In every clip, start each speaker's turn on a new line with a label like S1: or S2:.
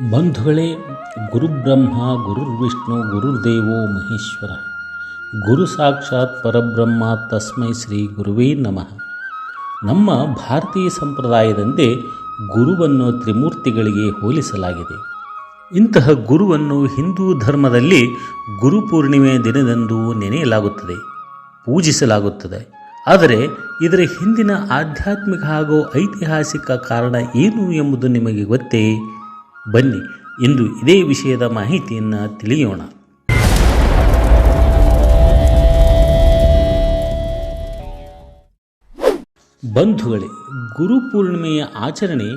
S1: ಬಂಧುಗಳೇ, ಗುರುಬ್ರಹ್ಮ, ಗುರುರ್ವಿಷ್ಣು, ಗುರುರ್ದೇವೋ ಮಹೇಶ್ವರ. ಗುರು ಸಾಕ್ಷಾತ್ ಪರಬ್ರಹ್ಮ, ತಸ್ಮೈ ಶ್ರೀ ಗುರುವೇ ನಮಃ. ನಮ್ಮ ಭಾರತೀಯ ಸಂಪ್ರದಾಯದಂತೆ ಗುರುವನ್ನು ತ್ರಿಮೂರ್ತಿಗಳಿಗೆ ಹೋಲಿಸಲಾಗಿದೆ. ಇಂತಹ ಗುರುವನ್ನು ಹಿಂದೂ ಧರ್ಮದಲ್ಲಿ ಗುರುಪೂರ್ಣಿಮೆ ದಿನದಂದು ನೆನೆಯಲಾಗುತ್ತದೆ, ಪೂಜಿಸಲಾಗುತ್ತದೆ. ಆದರೆ ಇದರ ಹಿಂದಿನ ಆಧ್ಯಾತ್ಮಿಕ ಹಾಗೂ ಐತಿಹಾಸಿಕ ಕಾರಣ ಏನು ಎಂಬುದು ನಿಮಗೆ ಗೊತ್ತೇ? ಬನ್ನಿ, ಇಂದು ಇದೇ ವಿಷಯದ ಮಾಹಿತಿಯನ್ನು ತಿಳಿಯೋಣ. ಬಂಧುಗಳೇ ಗುರುಪೂರ್ಣಿಮೆಯ ಆಚರಣೆ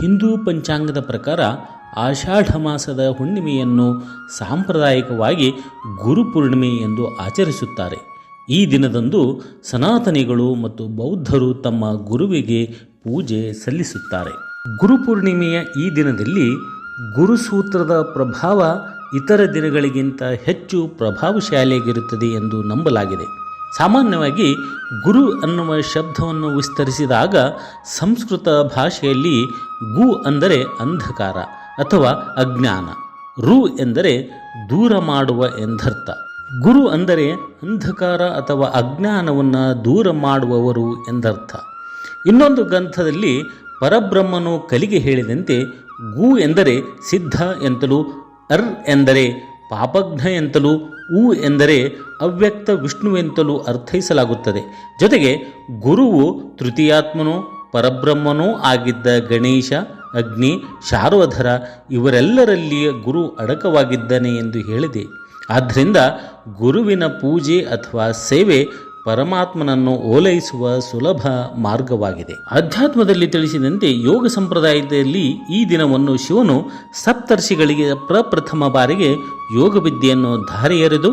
S1: ಹಿಂದೂ ಪಂಚಾಂಗದ ಪ್ರಕಾರ ಆಷಾಢ ಮಾಸದ ಹುಣ್ಣಿಮೆಯನ್ನು ಸಾಂಪ್ರದಾಯಿಕವಾಗಿ ಗುರುಪೂರ್ಣಿಮೆ ಎಂದು ಆಚರಿಸುತ್ತಾರೆ. ಈ ದಿನದಂದು ಸನಾತನಿಗಳು ಮತ್ತು ಬೌದ್ಧರು ತಮ್ಮ ಗುರುವಿಗೆ ಪೂಜೆ ಸಲ್ಲಿಸುತ್ತಾರೆ. ಗುರುಪೂರ್ಣಿಮೆಯ ಈ ದಿನದಲ್ಲಿ ಗುರುಸೂತ್ರದ ಪ್ರಭಾವ ಇತರ ದಿನಗಳಿಗಿಂತ ಹೆಚ್ಚು ಪ್ರಭಾವಶಾಲಿಯಾಗಿರುತ್ತದೆ ಎಂದು ನಂಬಲಾಗಿದೆ. ಸಾಮಾನ್ಯವಾಗಿ ಗುರು ಅನ್ನುವ ಶಬ್ದವನ್ನು ವಿಸ್ತರಿಸಿದಾಗ ಸಂಸ್ಕೃತ ಭಾಷೆಯಲ್ಲಿ ಗು ಅಂದರೆ ಅಂಧಕಾರ ಅಥವಾ ಅಜ್ಞಾನ, ರು ಎಂದರೆ ದೂರ ಮಾಡುವ ಎಂದರ್ಥ. ಗುರು ಅಂದರೆ ಅಂಧಕಾರ ಅಥವಾ ಅಜ್ಞಾನವನ್ನು ದೂರ ಮಾಡುವವರು ಎಂದರ್ಥ. ಇನ್ನೊಂದು ಗ್ರಂಥದಲ್ಲಿ ಪರಬ್ರಹ್ಮನು ಕಲಿಗೆ ಹೇಳಿದಂತೆ ಗು ಎಂದರೆ ಸಿದ್ಧ ಎಂತಲೂ, ಅರ್ ಎಂದರೆ ಪಾಪಘ್ನ ಎಂತಲೂ ಉ ಎಂದರೆ ಅವ್ಯಕ್ತ ವಿಷ್ಣುವೆಂತಲೂ ಅರ್ಥೈಸಲಾಗುತ್ತದೆ. ಜೊತೆಗೆ ಗುರುವು ತೃತೀಯಾತ್ಮನೋ, ಪರಬ್ರಹ್ಮನೂ ಆಗಿದ್ದ ಗಣೇಶ, ಅಗ್ನಿ, ಶಾರ್ವಧರ ಇವರೆಲ್ಲರಲ್ಲಿಯ ಗುರು ಅಡಕವಾಗಿದ್ದಾನೆ ಎಂದು ಹೇಳಿದೆ. ಆದ್ದರಿಂದ ಗುರುವಿನ ಪೂಜೆ ಅಥವಾ ಸೇವೆ ಪರಮಾತ್ಮನನ್ನು ಓಲೈಸುವ ಸುಲಭ ಮಾರ್ಗವಾಗಿದೆ. ಅಧ್ಯಾತ್ಮದಲ್ಲಿ ತಿಳಿಸಿದಂತೆ ಯೋಗ ಸಂಪ್ರದಾಯದಲ್ಲಿ ಈ ದಿನವನ್ನು ಶಿವನು ಸಪ್ತರ್ಷಿಗಳಿಗೆ ಪ್ರಪ್ರಥಮ ಬಾರಿಗೆ ಯೋಗ ವಿದ್ಯೆಯನ್ನು ಧಾರೆ ಎರೆದು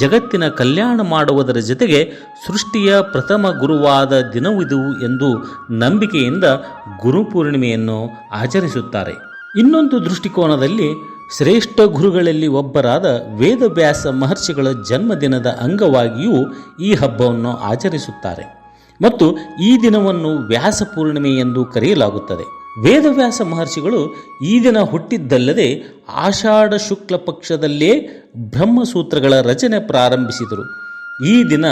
S1: ಜಗತ್ತಿನ ಕಲ್ಯಾಣ ಮಾಡುವುದರ ಜೊತೆಗೆ ಸೃಷ್ಟಿಯ ಪ್ರಥಮ ಗುರುವಾದ ದಿನವಿದು ಎಂದು ನಂಬಿಕೆಯಿಂದ ಗುರುಪೂರ್ಣಿಮೆಯನ್ನು ಆಚರಿಸುತ್ತಾರೆ. ಇನ್ನೊಂದು ದೃಷ್ಟಿಕೋನದಲ್ಲಿ ಶ್ರೇಷ್ಠ ಗುರುಗಳಲ್ಲಿ ಒಬ್ಬರಾದ ವೇದವ್ಯಾಸ ಮಹರ್ಷಿಗಳ ಜನ್ಮದಿನದ ಅಂಗವಾಗಿಯೂ ಈ ಹಬ್ಬವನ್ನು ಆಚರಿಸುತ್ತಾರೆ. ಮತ್ತು ಈ ದಿನವನ್ನು ವ್ಯಾಸ ಪೂರ್ಣಿಮೆ ಎಂದು ಕರೆಯಲಾಗುತ್ತದೆ. ವೇದವ್ಯಾಸ ಮಹರ್ಷಿಗಳು ಈ ದಿನ ಹುಟ್ಟಿದ್ದಲ್ಲದೆ ಆಷಾಢ ಶುಕ್ಲ ಪಕ್ಷದಲ್ಲೇ ಬ್ರಹ್ಮಸೂತ್ರಗಳ ರಚನೆ ಪ್ರಾರಂಭಿಸಿದರು. ಈ ದಿನ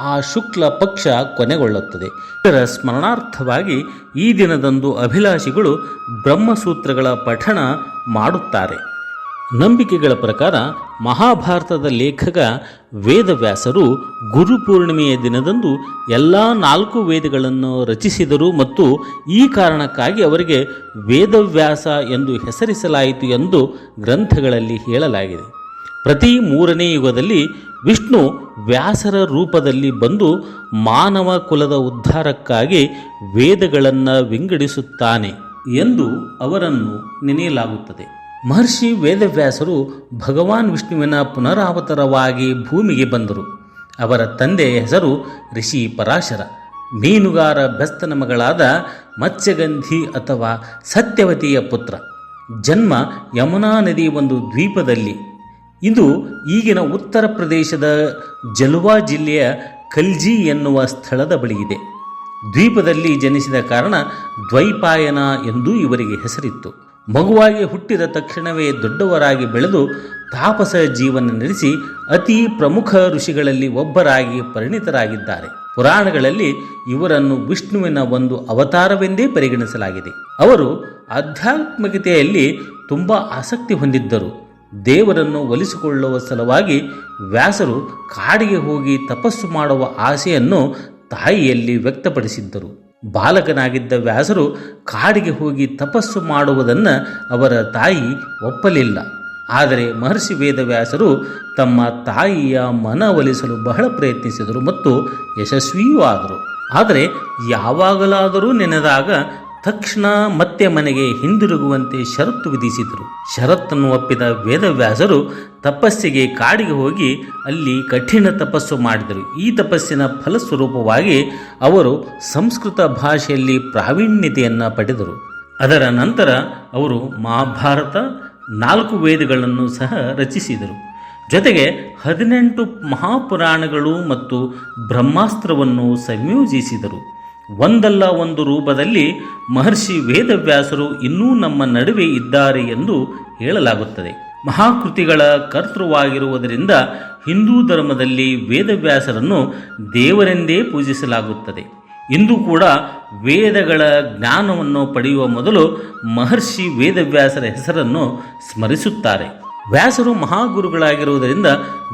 S1: ಆ ಶುಕ್ಲ ಪಕ್ಷ ಕೊನೆಗೊಳ್ಳುತ್ತದೆ. ಇದರ ಸ್ಮರಣಾರ್ಥವಾಗಿ ಈ ದಿನದಂದು ಅಭಿಲಾಷಿಗಳು ಬ್ರಹ್ಮಸೂತ್ರಗಳ ಪಠಣ ಮಾಡುತ್ತಾರೆ. ನಂಬಿಕೆಗಳ ಪ್ರಕಾರ ಮಹಾಭಾರತದ ಲೇಖಕ ವೇದವ್ಯಾಸರು ಗುರುಪೂರ್ಣಿಮೆಯ ದಿನದಂದು ಎಲ್ಲ ನಾಲ್ಕು ವೇದಗಳನ್ನು ರಚಿಸಿದರು ಮತ್ತು ಈ ಕಾರಣಕ್ಕಾಗಿ ಅವರಿಗೆ ವೇದವ್ಯಾಸ ಎಂದು ಹೆಸರಿಸಲಾಯಿತು ಎಂದು ಗ್ರಂಥಗಳಲ್ಲಿ ಹೇಳಲಾಗಿದೆ. ಪ್ರತಿ ಮೂರನೇ ಯುಗದಲ್ಲಿ ವಿಷ್ಣು ವ್ಯಾಸರ ರೂಪದಲ್ಲಿ ಬಂದು ಮಾನವ ಕುಲದ ಉದ್ಧಾರಕ್ಕಾಗಿ ವೇದಗಳನ್ನು ವಿಂಗಡಿಸುತ್ತಾನೆ ಎಂದು ಅವರನ್ನು ನೆನೆಯಲಾಗುತ್ತದೆ. ಮಹರ್ಷಿ ವೇದವ್ಯಾಸರು ಭಗವಾನ್ ವಿಷ್ಣುವಿನ ಪುನರಾವತರವಾಗಿ ಭೂಮಿಗೆ ಬಂದರು. ಅವರ ತಂದೆಯ ಹೆಸರು ಋಷಿ ಪರಾಶರ. ಮೀನುಗಾರ ಬೆಸ್ತನ ಮಗಳಾದ ಮತ್ಸ್ಯಗಂಧಿ ಅಥವಾ ಸತ್ಯವತಿಯ ಪುತ್ರ. ಜನ್ಮ ಯಮುನಾ ನದಿ ಒಂದು ದ್ವೀಪದಲ್ಲಿ. ಇದು ಈಗಿನ ಉತ್ತರ ಪ್ರದೇಶದ ಜಲುವಾ ಜಿಲ್ಲೆಯ ಕಲ್ಜಿ ಎನ್ನುವ ಸ್ಥಳದ ಬಳಿಯಿದೆ. ದ್ವೀಪದಲ್ಲಿ ಜನಿಸಿದ ಕಾರಣ ದ್ವೈಪಾಯನ ಎಂದೂ ಇವರಿಗೆ ಹೆಸರಿತ್ತು. ಮಗುವಾಗಿ ಹುಟ್ಟಿದ ತಕ್ಷಣವೇ ದೊಡ್ಡವರಾಗಿ ಬೆಳೆದು ತಾಪಸ ಜೀವನ ನಡೆಸಿ ಅತಿ ಪ್ರಮುಖ ಋಷಿಗಳಲ್ಲಿ ಒಬ್ಬರಾಗಿ ಪರಿಣಿತರಾಗಿದ್ದಾರೆ. ಪುರಾಣಗಳಲ್ಲಿ ಇವರನ್ನು ವಿಷ್ಣುವಿನ ಒಂದು ಅವತಾರವೆಂದೇ ಪರಿಗಣಿಸಲಾಗಿದೆ. ಅವರು ಆಧ್ಯಾತ್ಮಿಕತೆಯಲ್ಲಿ ತುಂಬ ಆಸಕ್ತಿ ಹೊಂದಿದ್ದರು. ದೇವರನ್ನು ಒಲಿಸಿಕೊಳ್ಳುವ ಸಲುವಾಗಿ ವ್ಯಾಸರು ಕಾಡಿಗೆ ಹೋಗಿ ತಪಸ್ಸು ಮಾಡುವ ಆಸೆಯನ್ನು ತಾಯಿಯಲ್ಲಿ ವ್ಯಕ್ತಪಡಿಸಿದ್ದರು. ಬಾಲಕನಾಗಿದ್ದ ವ್ಯಾಸರು ಕಾಡಿಗೆ ಹೋಗಿ ತಪಸ್ಸು ಮಾಡುವುದನ್ನು ಅವರ ತಾಯಿ ಒಪ್ಪಲಿಲ್ಲ. ಆದರೆ ಮಹರ್ಷಿ ವೇದವ್ಯಾಸರು ತಮ್ಮ ತಾಯಿಯ ಮನ ಒಲಿಸಲು ಬಹಳ ಪ್ರಯತ್ನಿಸಿದರು ಮತ್ತು ಯಶಸ್ವಿಯೂ ಆದರು. ಆದರೆ ಯಾವಾಗಲಾದರೂ ನೆನೆದಾಗ ತಕ್ಷಣ ಮತ್ತೆ ಮನೆಗೆ ಹಿಂದಿರುಗುವಂತೆ ಷರತ್ತು ವಿಧಿಸಿದರು. ಷರತ್ತನ್ನು ಒಪ್ಪಿದ ವೇದವ್ಯಾಸರು ತಪಸ್ಸಿಗೆ ಕಾಡಿಗೆ ಹೋಗಿ ಅಲ್ಲಿ ಕಠಿಣ ತಪಸ್ಸು ಮಾಡಿದರು. ಈ ತಪಸ್ಸಿನ ಫಲಸ್ವರೂಪವಾಗಿ ಅವರು ಸಂಸ್ಕೃತ ಭಾಷೆಯಲ್ಲಿ ಪ್ರಾವೀಣ್ಯತೆಯನ್ನು ಪಡೆದರು. ಅದರ ನಂತರ ಅವರು ಮಹಾಭಾರತ ನಾಲ್ಕು ವೇದಗಳನ್ನು ಸಹ ರಚಿಸಿದರು. ಜೊತೆಗೆ ಹದಿನೆಂಟು ಮಹಾಪುರಾಣಗಳು ಮತ್ತು ಬ್ರಹ್ಮಾಸ್ತ್ರವನ್ನು ಸಂಯೋಜಿಸಿದರು. ಒಂದಲ್ಲ ಒಂದು ರೂಪದಲ್ಲಿ ಮಹರ್ಷಿ ವೇದವ್ಯಾಸರು ಇನ್ನೂ ನಮ್ಮ ನಡುವೆ ಇದ್ದಾರೆ ಎಂದು ಹೇಳಲಾಗುತ್ತದೆ. ಮಹಾಕೃತಿಗಳ ಕರ್ತೃವಾಗಿರುವುದರಿಂದ ಹಿಂದೂ ಧರ್ಮದಲ್ಲಿ ವೇದವ್ಯಾಸರನ್ನು ದೇವರೆಂದೇ ಪೂಜಿಸಲಾಗುತ್ತದೆ. ಇಂದು ಕೂಡ ವೇದಗಳ ಜ್ಞಾನವನ್ನು ಪಡೆಯುವ ಮೊದಲು ಮಹರ್ಷಿ ವೇದವ್ಯಾಸರ ಹೆಸರನ್ನು ಸ್ಮರಿಸುತ್ತಾರೆ. ವ್ಯಾಸರು ಮಹಾಗುರುಗಳಾಗಿರುವುದರಿಂದ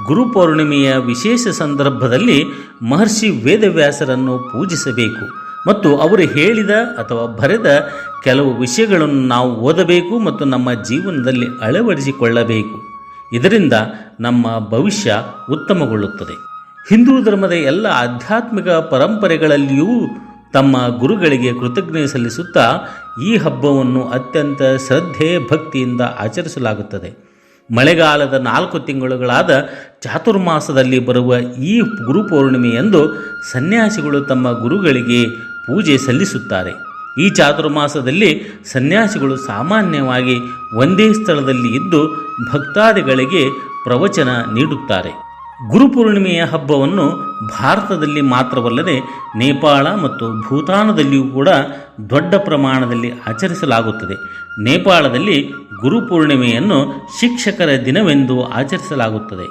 S1: ಗುರುಪೌರ್ಣಿಮೆಯ ವಿಶೇಷ ಸಂದರ್ಭದಲ್ಲಿ ಮಹರ್ಷಿ ವೇದವ್ಯಾಸರನ್ನು ಪೂಜಿಸಬೇಕು. ಮತ್ತು ಅವರು ಹೇಳಿದ ಅಥವಾ ಬರೆದ ಕೆಲವು ವಿಷಯಗಳನ್ನು ನಾವು ಓದಬೇಕು ಮತ್ತು ನಮ್ಮ ಜೀವನದಲ್ಲಿ ಅಳವಡಿಸಿಕೊಳ್ಳಬೇಕು. ಇದರಿಂದ ನಮ್ಮ ಭವಿಷ್ಯ ಉತ್ತಮಗೊಳ್ಳುತ್ತದೆ. ಹಿಂದೂ ಧರ್ಮದ ಎಲ್ಲ ಆಧ್ಯಾತ್ಮಿಕ ಪರಂಪರೆಗಳಲ್ಲಿಯೂ ತಮ್ಮ ಗುರುಗಳಿಗೆ ಕೃತಜ್ಞತೆ ಸಲ್ಲಿಸುತ್ತಾ ಈ ಹಬ್ಬವನ್ನು ಅತ್ಯಂತ ಶ್ರದ್ಧೆ, ಭಕ್ತಿಯಿಂದ ಆಚರಿಸಲಾಗುತ್ತದೆ. ಮಳೆಗಾಲದ ನಾಲ್ಕು ತಿಂಗಳುಗಳಾದ ಚಾತುರ್ಮಾಸದಲ್ಲಿ ಬರುವ ಈ ಗುರುಪೌರ್ಣಿಮೆಯಂದು ಸನ್ಯಾಸಿಗಳು ತಮ್ಮ ಗುರುಗಳಿಗೆ ಪೂಜೆ ಸಲ್ಲಿಸುತ್ತಾರೆ. ಈ ಚಾತುರ್ಮಾಸದಲ್ಲಿ ಸನ್ಯಾಸಿಗಳು ಸಾಮಾನ್ಯವಾಗಿ ಒಂದೇ ಸ್ಥಳದಲ್ಲಿ ಇದ್ದು ಭಕ್ತಾದಿಗಳಿಗೆ ಪ್ರವಚನ ನೀಡುತ್ತಾರೆ. ಗುರುಪೂರ್ಣಿಮೆಯ ಹಬ್ಬವನ್ನು ಭಾರತದಲ್ಲಿ ಮಾತ್ರವಲ್ಲದೆ ನೇಪಾಳ ಮತ್ತು ಭೂತಾನದಲ್ಲಿಯೂ ಕೂಡ ದೊಡ್ಡ ಪ್ರಮಾಣದಲ್ಲಿ ಆಚರಿಸಲಾಗುತ್ತದೆ. ನೇಪಾಳದಲ್ಲಿ ಗುರುಪೂರ್ಣಿಮೆಯನ್ನು ಶಿಕ್ಷಕರ ದಿನವೆಂದು ಆಚರಿಸಲಾಗುತ್ತದೆ.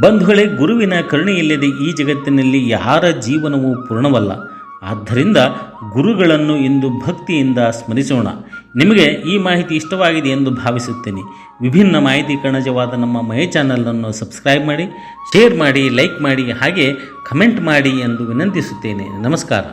S1: ಬಂಧುಗಳೇ, ಗುರುವಿನ ಕರುಣೆಯಿಲ್ಲದೆ ಈ ಜಗತ್ತಿನಲ್ಲಿ ಯಾರ ಜೀವನವೂ ಪೂರ್ಣವಲ್ಲ. ಆದ್ದರಿಂದ ಗುರುಗಳನ್ನು ಇಂದು ಭಕ್ತಿಯಿಂದ ಸ್ಮರಿಸೋಣ. ನಿಮಗೆ ಈ ಮಾಹಿತಿ ಇಷ್ಟವಾಗಿದೆ ಎಂದು ಭಾವಿಸುತ್ತೇನೆ. ವಿಭಿನ್ನ ಮಾಹಿತಿ ಕಣಜವಾದ ನಮ್ಮ ಮೈ ಚಾನಲನ್ನು ಸಬ್ಸ್ಕ್ರೈಬ್ ಮಾಡಿ, ಶೇರ್ ಮಾಡಿ, ಲೈಕ್ ಮಾಡಿ, ಹಾಗೆ ಕಮೆಂಟ್ ಮಾಡಿ ಎಂದು ವಿನಂತಿಸುತ್ತೇನೆ. ನಮಸ್ಕಾರ.